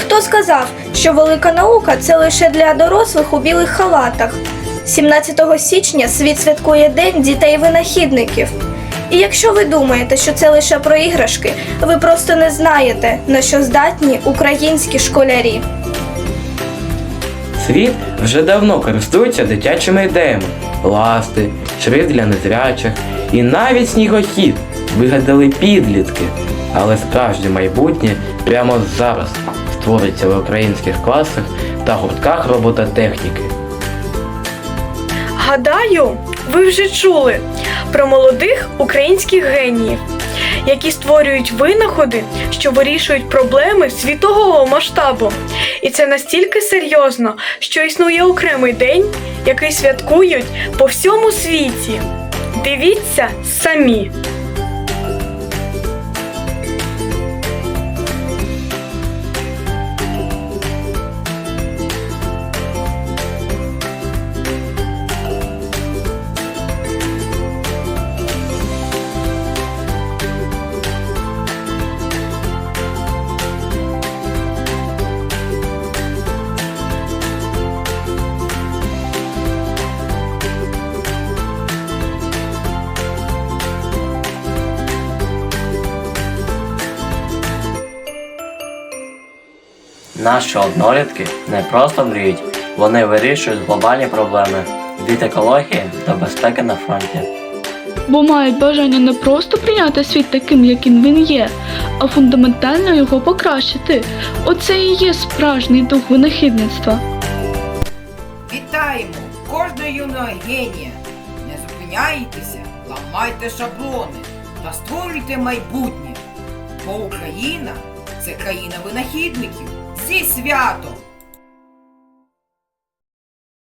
Хто сказав, що велика наука це лише для дорослих у білих халатах? 17 січня світ святкує День дітей-винахідників. І якщо ви думаєте, що це лише про іграшки, ви просто не знаєте, на що здатні українські школярі. Світ вже давно користується дитячими ідеями. Ласти, шрифт для незрячих і навіть снігохід вигадали підлітки. Але справжнє майбутнє прямо зараз створиться в українських класах та гуртках робототехніки. Гадаю, ви вже чули про молодих українських геніїв, які створюють винаходи, що вирішують проблеми світового масштабу. І це настільки серйозно, що існує окремий день, який святкують по всьому світі. Дивіться самі. Наші однолітки не просто мріють, вони вирішують глобальні проблеми від екології до безпеки на фронті. бо мають бажання не просто прийняти світ таким, яким він є, а фундаментально його покращити. Оце і є справжній дух винахідництва. Вітаємо кожного юного генія! Не зупиняйтеся, ламайте шаблони та створюйте майбутнє. Бо Україна це країна винахідників зі святом!